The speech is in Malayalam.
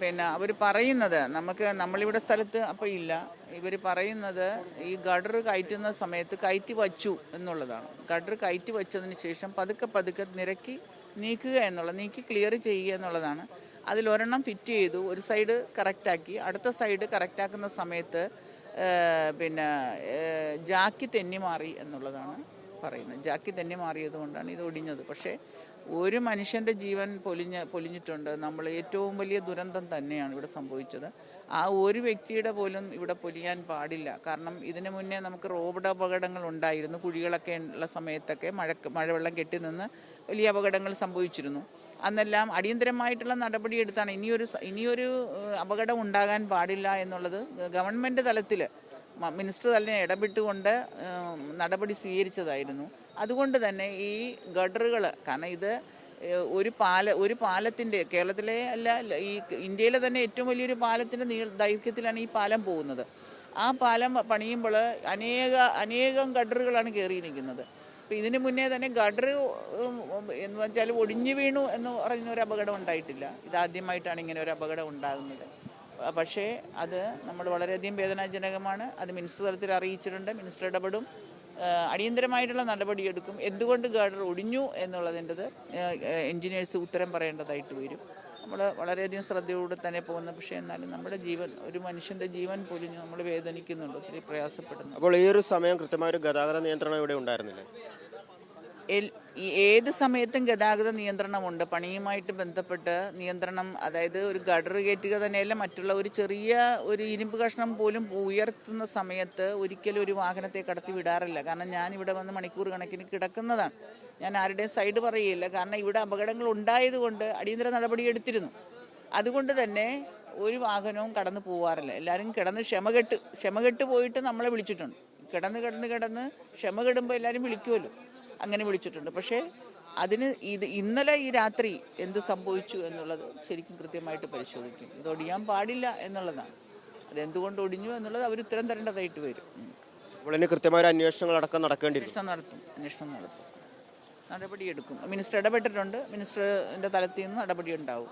പിന്നെ അവർ പറയുന്നത് നമുക്ക് നമ്മളിവിടെ സ്ഥലത്ത് അപ്പോൾ ഇല്ല. ഇവർ പറയുന്നത് ഈ ഗഡർ കയറ്റുന്ന സമയത്ത് കയറ്റി വച്ചു എന്നുള്ളതാണ്. ഗഡർ കയറ്റി വച്ചതിന് ശേഷം പതുക്കെ പതുക്കെ നിരക്കി നീക്കുക എന്നുള്ളത് നീക്കി ക്ലിയർ ചെയ്യുക എന്നുള്ളതാണ്. അതിലൊരെണ്ണം ഫിറ്റ് ചെയ്തു ഒരു സൈഡ് കറക്റ്റാക്കി അടുത്ത സൈഡ് കറക്റ്റാക്കുന്ന സമയത്ത് പിന്നെ ജാക്കി തെന്നി മാറി എന്നുള്ളതാണ്. പറയുന്നത്. ജാക്കി തന്നെ മാറിയത് കൊണ്ടാണ് ഇത് ഒടിഞ്ഞത്. പക്ഷേ ഒരു മനുഷ്യന്റെ ജീവൻ പൊലിഞ്ഞ പൊലിഞ്ഞിട്ടുണ്ട്. നമ്മൾ ഏറ്റവും വലിയ ദുരന്തം തന്നെയാണ് ഇവിടെ സംഭവിച്ചത്. ആ ഒരു വ്യക്തിയുടെ പോലും ഇവിടെ പൊലിയാൻ പാടില്ല. കാരണം ഇതിനു മുന്നേ നമുക്ക് റോഡ് അപകടങ്ങൾ ഉണ്ടായിരുന്നു. കുഴികളൊക്കെ ഉള്ള സമയത്തൊക്കെ മഴ മഴവെള്ളം കെട്ടി നിന്ന് വലിയ അപകടങ്ങൾ സംഭവിച്ചിരുന്നു. അന്നെല്ലാം അടിയന്തരമായിട്ടുള്ള നടപടിയെടുത്താണ് ഇനിയൊരു ഇനിയൊരു അപകടം ഉണ്ടാകാൻ പാടില്ല എന്നുള്ളത് ഗവൺമെന്റ് തലത്തിൽ മിനിസ്റ്റർ തന്നെ ഇടപെട്ടുകൊണ്ട് നടപടി സ്വീകരിച്ചതായിരുന്നു. അതുകൊണ്ട് തന്നെ ഈ ഗഡറുകൾ കാരണം ഇത് ഒരു പാല ഒരു പാലത്തിന്റെ കേരളത്തിലെ അല്ല ഈ ഇന്ത്യയിലെ തന്നെ ഏറ്റവും വലിയൊരു പാലത്തിന്റെ നീ ദൈർഘ്യത്തിലാണ് ഈ പാലം പോകുന്നത്. ആ പാലം പണിയുമ്പോൾ അനേക അനേകം ഗഡറുകളാണ് കയറി നിൽക്കുന്നത്. അപ്പോൾ ഇതിന് മുന്നേ തന്നെ ഗഡർ എന്ന് വെച്ചാൽ ഒടിഞ്ഞു വീണു എന്ന് പറയുന്ന ഒരു അപകടം ഉണ്ടായിട്ടില്ല. ഇതാദ്യമായിട്ടാണ് ഇങ്ങനെ ഒരു അപകടം ഉണ്ടാകുന്നത്. പക്ഷേ അത് നമ്മൾ വളരെയധികം വേദനാജനകമാണ്. അത് മിനിസ്റ്റർ തലത്തിൽ അറിയിച്ചിട്ടുണ്ട്. മിനിസ്റ്റർ ഇടപെടും. അടിയന്തരമായിട്ടുള്ള നടപടിയെടുക്കും എന്തുകൊണ്ട് ഗാർഡർ ഒടിഞ്ഞു എന്നുള്ളതിന്റെത് എൻജിനീയേഴ്സ് ഉത്തരം പറയേണ്ടതായിട്ട് വരും. നമ്മൾ വളരെയധികം ശ്രദ്ധയോടെ തന്നെ പോകുന്ന. പക്ഷേ എന്നാലും നമ്മുടെ ജീവൻ ഒരു മനുഷ്യന്റെ ജീവൻ പൊലിഞ്ഞു നമ്മൾ വേദനിക്കുന്നുണ്ട്. ഒത്തിരി പ്രയാസപ്പെടുന്നു അപ്പോൾ ഈ ഒരു സമയം കൃത്യമായ ഒരു ഗതാഗത നിയന്ത്രണം ഇവിടെ ഉണ്ടായിരുന്നില്ലേ? ഏത് സമയത്തും ഗതാഗത നിയന്ത്രണമുണ്ട്. പണിയുമായിട്ട് ബന്ധപ്പെട്ട് നിയന്ത്രണം അതായത് ഒരു ഗഡർ കയറ്റുക തന്നെയല്ല മറ്റുള്ള ഒരു ചെറിയ ഒരു ഇരുമ്പ് കഷ്ണം പോലും ഉയർത്തുന്ന സമയത്ത് ഒരിക്കലും ഒരു വാഹനത്തെ കടത്തി വിടാറില്ല. കാരണം ഞാൻ ഇവിടെ വന്ന് മണിക്കൂർ കണക്കിന് കിടക്കുന്നതാണ്. ഞാൻ ആരുടെയും സൈഡ് പറയുകയില്ല. കാരണം ഇവിടെ അപകടങ്ങൾ ഉണ്ടായതുകൊണ്ട് അടിയന്തര നടപടി എടുത്തിരുന്നു. അതുകൊണ്ട് തന്നെ ഒരു വാഹനവും കടന്നു പോവാറില്ല. എല്ലാവരും കിടന്ന് ക്ഷമകെട്ട് ക്ഷമകെട്ട് പോയിട്ട് നമ്മളെ വിളിച്ചിട്ടുണ്ട്. കിടന്ന് കിടന്ന് കിടന്ന് ക്ഷമ കെടുമ്പോൾ എല്ലാവരും വിളിക്കുമല്ലോ അങ്ങനെ വിളിച്ചിട്ടുണ്ട്. പക്ഷേ അതിന് ഇത് ഇന്നലെ ഈ രാത്രി എന്ത് സംഭവിച്ചു എന്നുള്ളത് ശരിക്കും കൃത്യമായിട്ട് പരിശോധിക്കും. ഇത് ഒടിയാൻ പാടില്ല എന്നുള്ളതാണ്. അതെന്തുകൊണ്ട് ഒടിഞ്ഞു എന്നുള്ളത് അവർ ഉത്തരം തരേണ്ടതായിട്ട് വരും. അപ്പോൾ കൃത്യമായ ഒരു അന്വേഷണങ്ങൾ അടക്കം നടക്കേണ്ടി അന്വേഷണം നടത്തും. അന്വേഷണം നടത്തും. നടപടിയെടുക്കും. മിനിസ്റ്റർ ഇടപെട്ടിട്ടുണ്ട്. മിനിസ്റ്ററിന്റെ തലത്തിൽ നിന്ന് നടപടി ഉണ്ടാവും.